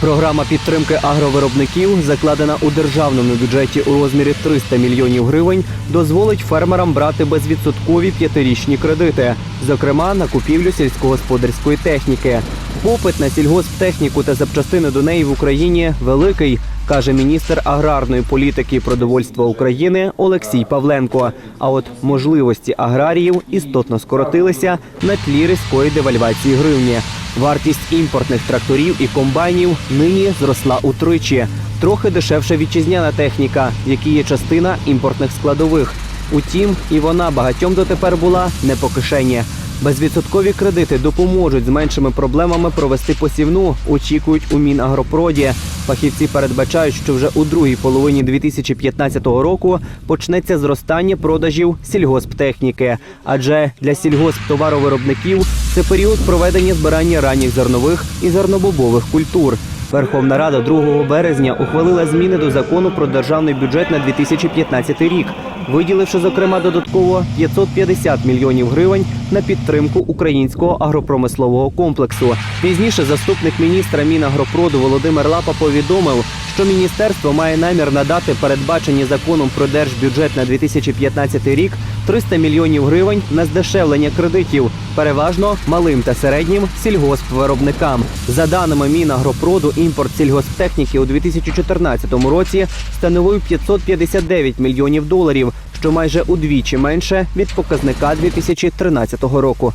Програма підтримки агровиробників, закладена у державному бюджеті у розмірі 300 мільйонів гривень, дозволить фермерам брати безвідсоткові п'ятирічні кредити, зокрема на купівлю сільськогосподарської техніки. Попит на сільгосптехніку та запчастини до неї в Україні великий, каже міністр аграрної політики і продовольства України Олексій Павленко. А от можливості аграріїв істотно скоротилися на тлі різкої девальвації гривні. Вартість імпортних тракторів і комбайнів нині зросла утричі. Трохи дешевша вітчизняна техніка, які є частина імпортних складових. Утім, і вона багатьом дотепер була не по кишені. Безвідсоткові кредити допоможуть з меншими проблемами провести посівну, очікують у Мінагропроді. Фахівці передбачають, що вже у другій половині 2015 року почнеться зростання продажів сільгосптехніки. Адже для сільгосптоваровиробників це період проведення збирання ранніх зернових і зернобобових культур. Верховна Рада 2 березня ухвалила зміни до закону про державний бюджет на 2015 рік, виділивши зокрема додатково 550 мільйонів гривень на підтримку українського агропромислового комплексу. Пізніше заступник міністра Мінагропроду Володимир Лапа повідомив, що міністерство має намір надати передбачені законом про держбюджет на 2015 рік 300 мільйонів гривень на здешевлення кредитів, переважно малим та середнім сільгоспвиробникам. За даними Мінагропроду, імпорт сільгосптехніки у 2014 році становив 559 мільйонів доларів, що майже удвічі менше від показника 2013 року.